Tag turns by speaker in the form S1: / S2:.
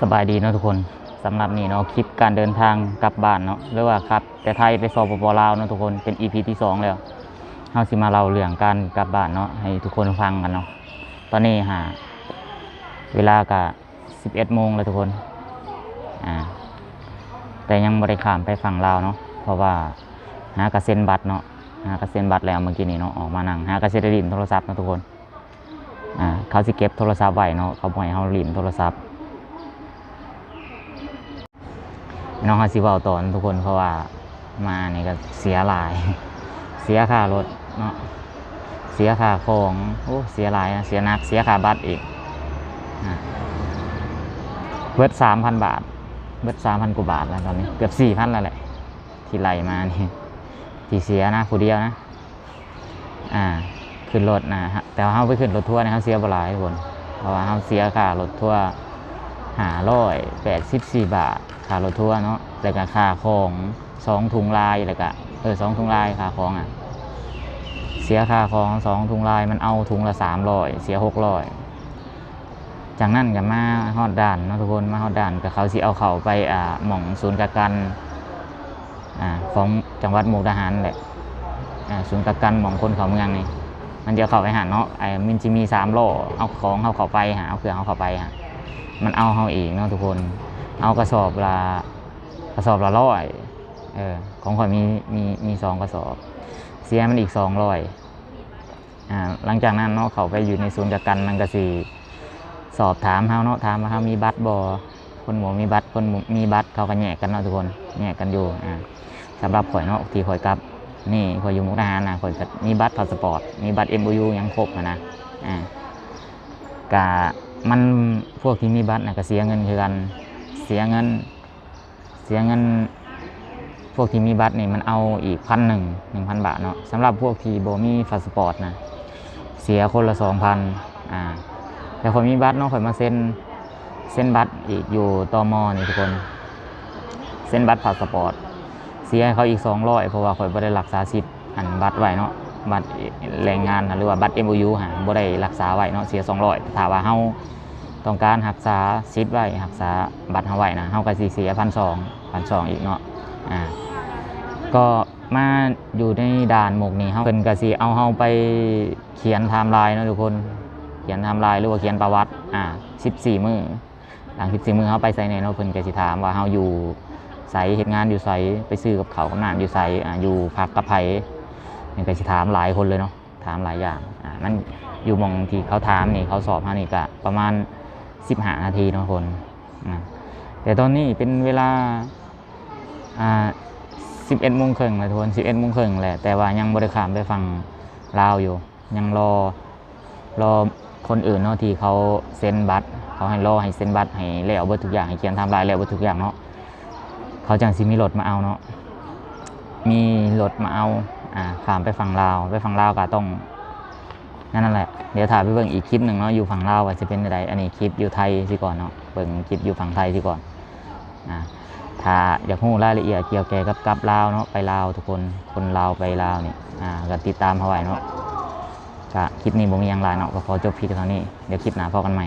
S1: สบายดีเนาะทุกคนสำหรับนี่เนาะคลิปการเดินทางกลับบ้านเนาะหรือว่าครับ แต่ไทยไปสอบปปลาวเนาะทุกคนเป็น EP ที่สองแล้วเฮาสิมาเล่าเรื่องการกลับบ้านเนาะให้ทุกคนฟังกันเนาะตอนนี้หาเวลากะ11โมงแล้วทุกคนอ่าแต่ยังบ่ได้ข้ามไปฝั่งลาวเนาะเพราะว่าหากระเซ็นบัตรเนาะหากระเซ็นบัตรแล้วเมื่อกี้นี้เนาะออกมานั่งหากระเซ็นได้ลินโทรศัพท์เนาะทุกคนอ่าเขาสิเก็บโทรศัพท์ไว้เนาะเขาบ่ให้เฮาลินโทรศัพท์ น้องฮาซิเวาตอนทุกคนเพราะว่ามาเนี่ยก็เสียหลาย เสียค่ารถเนาะเสียค่าของโอ้เสียหลายนะเสียนักเสียค่าบัตรอีกเบิดสามพันบาท เบิดสามพันกว่าบาทแล้วตอนนี้เกือบสี่พันแล้วแหละ ที่ไหลมานี่ที่เสียนะผู้เดียวนะ อ่าขึ้นรถนะฮะแต่ว่าเขาไปขึ้นรถทัวร์นี่ยเขาเสียบหลายทุกคนเพราะว่าเขาเสียค่ารถทัวร์ หาร้อยแปดสิบสี่บาทค่ารถทัวร์เนาะแล้วก็ค่าของสองถุงลายแล้วก็เออสองถุงลายค่าของอะ เสียค่าของสองถุงลายมันเอาถุงละสามร้อยเสียหกร้อยจากนั้นก็มาฮอดด่านเนาะทุกคนมาฮอดด่านก็เขาสิเอาเขาไปอ่าหม่องศูนย์กักกันอ่าของจังหวัดมุกดาหารแหละอ่าศูนย์กักกันหม่องคนเขาเมืองนี่มันจะเข้าไปหาเนาะไอ้มันจะมีสามโลเอาของเขาเข้าไปหาเอาเครื่องเขาเข้าไปหา มันเอาเขาเองเนาะทุกคน เอากระสอบละกระสอบละร้อยเออของข่อยมีมีมีสองกระสอบ เสียมันอีกสองร้อยอ่าหลังจากนั้นเนาะเขาไปอยู่ในศูนย์กักกันมันก็สิสอบถามเขาเนาะถามว่าเขามีบัตรบอคนหมูมีบัตรคนหมูมีบัตรเขาก็แยกกันเนาะทุกคนแยกกันอยู่อ่าสำหรับข่อยเนาะที่ข่อยกลับนี่ข่อยอยู่มุกดาหารนะข่อยก็มีบัตรพาสปอร์ตมีบัตร MOU ยังครบอะนะอ่ากะ มันพวกที่มีบัตรนะก็เสียเงินคือกันเสียเงิน เสียเงิน พวกที่มีบัตรนี่มันเอาอีกพันหนึ่งหนึ่งพันบาทเนาะสำหรับพวกที่โบมีพาสปอร์ตนะเสียคนละสองพันอ่าแต่คนมีบัตรเนาะข่อยมาเซ็นเซ็นบัตรอีกอยู่ตอมอนี่ทุกคนเซ็นบัตรพาสปอร์ตเสียเขาอีกสองร้อยเพราะว่าข่อยไม่ได้รักษาสิทธิ์อันบัตรไว้เนาะ บัตรแรงงานหรือว่าบัตร MOU หาบ่ได้รักษาไว้เนาะเสีย200ถ้าว่าเฮาต้องการรักษาสิทไว้รักษาบัตรเฮาไว้นะเฮาก็สิเสีย1,200 1,200อีกเนาะอ่าก็มาอยู่ในด่านหมกนี่เฮาเพิ่นก็สิเอาเฮาไปเขียนไทม์ไลน์เนาะทุกคน เขียนไทม์ไลน์หรือว่าเขียนประวัติอ่า14 มื้อหลัง14 มื้อเฮาไปไสไหนเนาะเพิ่นก็สิถามว่าเฮาอยู่ไสเฮ็ดงานอยู่ไสไปซื้อกับเขาวกับน้ำอยู่ไสอ่าอยู่พักกับไผ นี่ก็สิถามหลายคนเลยเนาะถามหลายอย่างอ่ามันอยู่มองที่เขาถามนี่เขาสอบมานี่ก็ประมาณสิบหานาทีเนาะคนอ่าแต่ตอนนี้เป็นเวลาอ่าสิบเอ็ดโมงครึ่งเลยทุกคนสิบเอ็ดโมงครึ่งแหละแต่ว่ายังบริขามไปฟังลาวอยู่ ยังรอรอคนอื่นเนาะที่เขาเซ็นบัตรเขาให้รอให้เซ็นบัตรให้แล้วเบิดทุกอย่างให้เขียนทำลายแล้วเบิดทุกอย่างเนาะเขาจังสิมีรถมาเอาเนาะมีรถมาเอา อ่าข้ามไปฝั่งลาวไปฝั่งลาวก็ต้องนั่นแหละเดี๋ยวถ่ายไปเบิ่งอีกคลิปหนึ่งเนาะอยู่ฝั่งลาวว่าจะเป็นอะไรอันนี้คลิปอยู่ไทยสิก่อนเนาะเบิ่งคลิปอยู่ฝั่งไทยสิก่อนอ่าถ้าอยากรู้รายละเอียดเกี่ยวแก่กับกับลาวเนาะไปลาวทุกคนคนลาวไปลาวนี่อ่าก็ติดตามเขาไว้เนาะก็คลิปนี้ผมมีหยังหลายเนาะก็ขอจบพียงเท่านี้เดี๋ยวคลิปหน้าพบกันใหม่